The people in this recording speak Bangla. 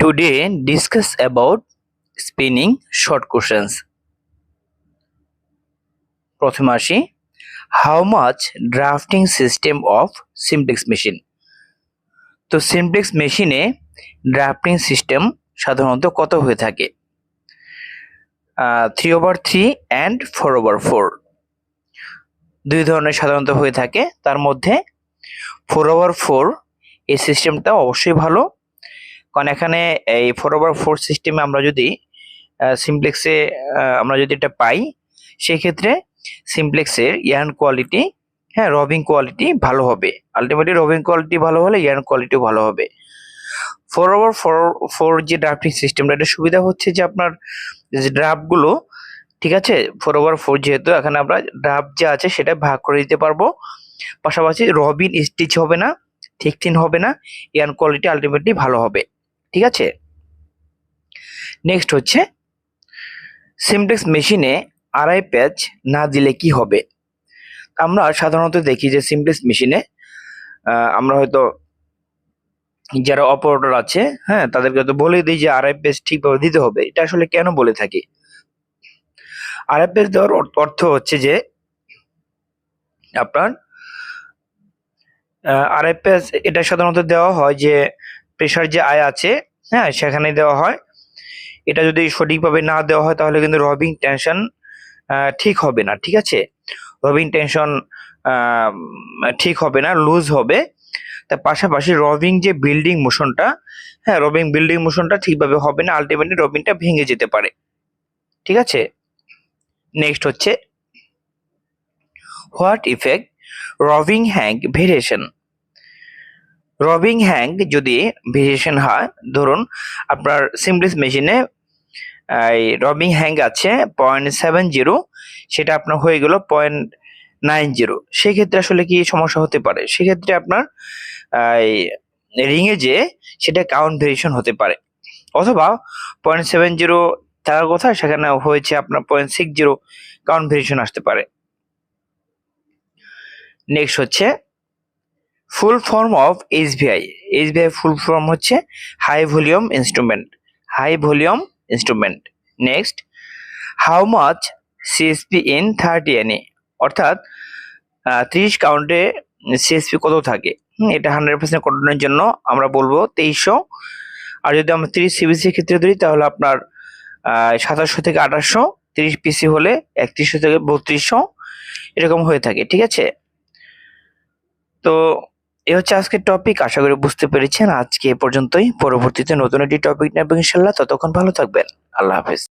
Today discuss about spinning short questions. প্রথমে আসি how much drafting system of simplex machine তো সিমপ্লেক্স মেশিনে ড্রাফটিং সিস্টেম সাধারণত কত হয়ে থাকে? Three over three and four over four দুই ধরনের সাধারণত হয়ে থাকে, তার মধ্যে ফোর ওভার ফোর এই সিস্টেমটা অবশ্যই ভালো কারণ এখানে এই ফোর ওভার ফোর সিস্টেমে আমরা যদি সিমপ্লেক্সে আমরা যদি এটা পাই, সেক্ষেত্রে সিমপ্লেক্সের ইয়ার্ন কোয়ালিটি হ্যাঁ রবিং কোয়ালিটি ভালো হবে। আলটিমেটলি রবিং কোয়ালিটি ভালো হলে ইয়ার্ন কোয়ালিটিও ভালো হবে। ফোর ওভার ফোর ফোর যে ড্রাফটিং সিস্টেমটা এটা সুবিধা হচ্ছে যে আপনার যে ড্রাফটগুলো ঠিক আছে? ফোর ওভার ফোর যেহেতু এখানে আমরা ড্রাফট যে আছে সেটা ভাগ করে দিতে পারব। পাশাপাশি রবিন স্টিচ হবে না থিকথিন হবে না ইয়ার্ন কোয়ালিটি আলটিমেটলি ভালো হবে। ঠিক আছে? নেক্সট হচ্ছে সিমটেক্স মেশিনে আড়াই প্যাচ না দিলে কি হবে? আমরা সাধারণত দেখি যে সিমপ্লেক্স মেশিনে আমরা হয়তো যারা অপারেটর আছে হ্যাঁ তাদেরকে হয়তো বলে দিই যে আড়াই পেজ ঠিকভাবে দিতে হবে। এটা আসলে কেন বলে থাকি? আড়াই পেজ দেওয়ার অর্থ- হচ্ছে যে আপনার আড়াই পেজ এটা সাধারণত দেওয়া হয় যে প্রেশার যে আয় আছে হ্যাঁ সেখানে দেওয়া হয়। এটা যদি সঠিকভাবে না দেওয়া হয়, তাহলে কিন্তু রবিং টেনশন ঠিক হবে না, ঠিক আছে? রবিং টেনশন ঠিক হবে না লুজ হবে। তার পাশাপাশি রবিং যে বিল্ডিং মোশনটা হ্যাঁ রবিং বিল্ডিং মোশনটা ঠিকভাবে হবে না আলটিমেটলি রবিংটা ভেঙে যেতে পারে। ঠিক আছে? নেক্সট হচ্ছে what effect রবিং hank variation রবিং hang যদি ভেরিয়েশন হয়, ধরুন আপনার সিমপ্লেক্স মেশিনে, এই রবিং হ্যাং আছে পয়েন্ট সেভেন জিরো, সেটা আপনার হয়ে গেল পয়েন্ট নাইন জিরো। সেক্ষেত্রে আসলে কি সমস্যা হতে পারে? সেক্ষেত্রে আপনার রিংয়ে যে সেটা কাউন্ট ভেরিয়েশন হতে পারে। অথবা পয়েন্ট সেভেন জিরো থাকার কথা, সেখানে হয়েছে আপনার point six zero, count variation আসতে পারে। নেক্সট হচ্ছে full form of HVI HVI full form হচ্ছে high volume instrument. High volume instrument. Next, how much CSP in thirty NE অর্থাৎ ত্রিশ কাউন্টে সিএসপি কত থাকে? এটা হান্ড্রেড পার্সেন্ট কটনের জন্য আমরা বলব তেইশশো। আর যদি আমরা তিরিশ সিবিসির ক্ষেত্রে ধরি, তাহলে আপনার সাতাশশো থেকে আঠাশশো, তিরিশ পিসি হলে একত্রিশশো থেকে বত্রিশশো, এরকম হয়ে থাকে, ঠিক আছে? তো এ হচ্ছে আজকের টপিক আশা করি বুঝতে পেরেছেন। আজকে এ পর্যন্তই। পরবর্তীতে নতুন একটি টপিক নেবেন ইনশাল্লাহ। ততক্ষণ ভালো থাকবেন। আল্লাহ হাফেজ।